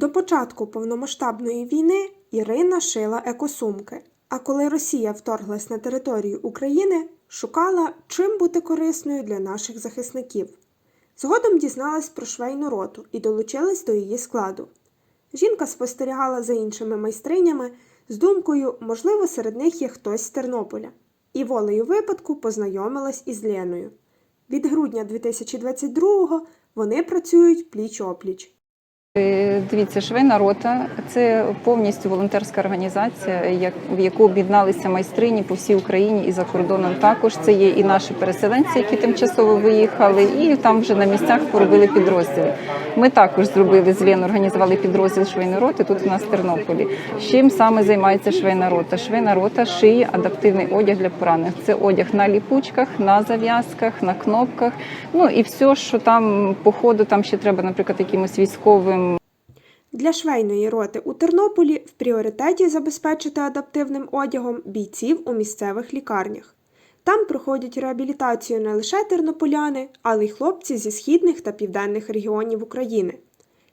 До початку повномасштабної війни Ірина шила екосумки, а коли Росія вторглась на територію України, шукала, чим бути корисною для наших захисників. Згодом дізналась про швейну роту і долучилась до її складу. Жінка спостерігала за іншими майстринями з думкою, можливо, серед них є хтось з Тернополя, і волею випадку познайомилась із Леною. Від грудня 2022-го вони працюють пліч-опліч. Е, Дивіться, швейна рота це повністю волонтерська організація, в яку об'єдналися майстрині по всій Україні і за кордоном. Також це є і наші переселенці, які тимчасово виїхали, і там вже на місцях поробили підрозділи. Ми також зробили з Леною, організували підрозділ швейної роти тут у нас в Тернополі. Чим саме займається швейна рота? Швейна рота шиє адаптивний одяг для поранених. Це одяг на ліпучках, на зав'язках, на кнопках. Ну і все, що там по ходу, там ще треба, наприклад, якимось військовим Для швейної роти у Тернополі в пріоритеті забезпечити адаптивним одягом бійців у місцевих лікарнях. Там проходять реабілітацію не лише тернополяни, але й хлопці зі східних та південних регіонів України.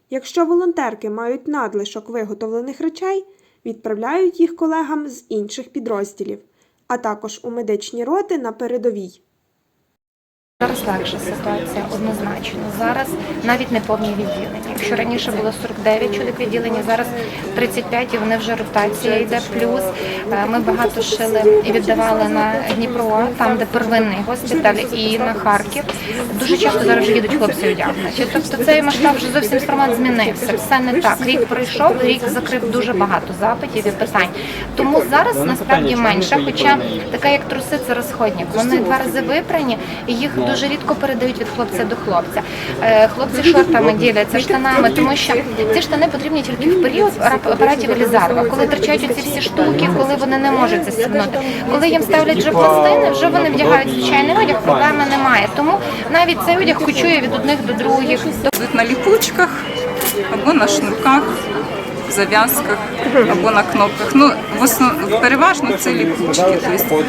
Якщо волонтерки мають надлишок виготовлених речей, відправляють їх колегам з інших підрозділів, а також у медичні роти на передовій. Зараз легша ситуація однозначно. Зараз навіть не повні відділення. Якщо раніше було 49 чоловік відділення, зараз 35 і вони вже ротація йде. Плюс Е, ми багато шили і віддавали на Дніпро, там де первинний госпіталь, і на Харків. Дуже часто зараз вже їдуть хлопці одягнуті. Тобто цей масштаб вже зовсім формат змінився. Все не так. Рік пройшов, рік закрив дуже багато запитів і питань. Тому зараз насправді менше. Хоча така як труси це розходник. Вони два рази випрані, і їх дуже рідко передають від хлопця до хлопця. Е, Хлопці шортами діляться, штанами, тому що ці штани потрібні тільки в період апаратів Елізарова, коли втрачають оці всі штуки, коли вони не можуть застібнути. Коли їм ставлять вже пластини, вже вони вдягають звичайний одяг, проблеми немає. Тому навіть цей одяг кочує від одних до других. На ліпучках або на шнурках, зав'язках або на кнопках. Ну, в основ... переважно це ліпучки. Тобто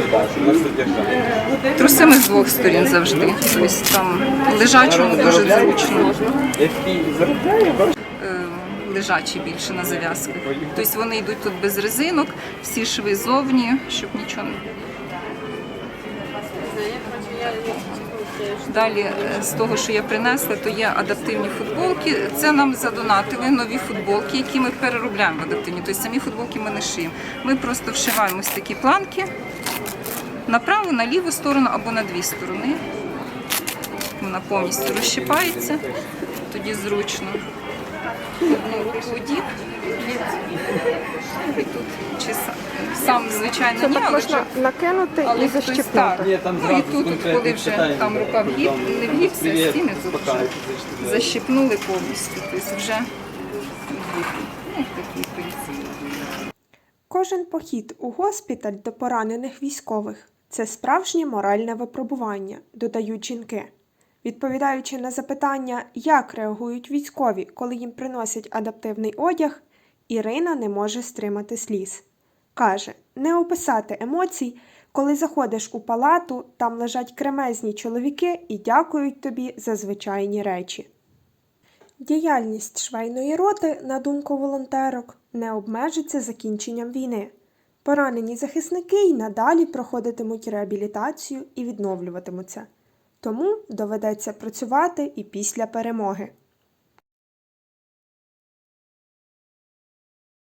труси ми з двох сторін завжди. Тобто там лежачому дуже зручно. Е, Лежачі більше на зав'язках. Тобто вони йдуть тут без резинок, всі шви зовні, щоб нічого не Далі е, з того, що я принесла, то є адаптивні футболки. Це нам задонатили нові футболки, які ми переробляємо в адаптивні. Тобто самі футболки ми не шиємо. Ми просто вшиваємо ось такі планки на праву, на ліву сторону або на дві сторони. Вона повністю розщипається, тоді зручно. Одну руку одів, і тут чи сам, сам звичайно ні, але вже накинути але хтось так. Ну і тут, коли вже там рука вгіб, не вгібся, стіни тут вже защипнули повністю. Тобто вже вгіб. Ну, такий принцип. Кожен похід у госпіталь до поранених військових це справжнє моральне випробування, додають жінки. Відповідаючи на запитання, як реагують військові, коли їм приносять адаптивний одяг, Ірина не може стримати сліз. Каже, не описати емоцій, коли заходиш у палату, там лежать кремезні чоловіки і дякують тобі за звичайні речі. Діяльність швейної роти, на думку волонтерок, не обмежиться закінченням війни. Поранені захисники й надалі проходитимуть реабілітацію і відновлюватимуться. Тому доведеться працювати і після перемоги.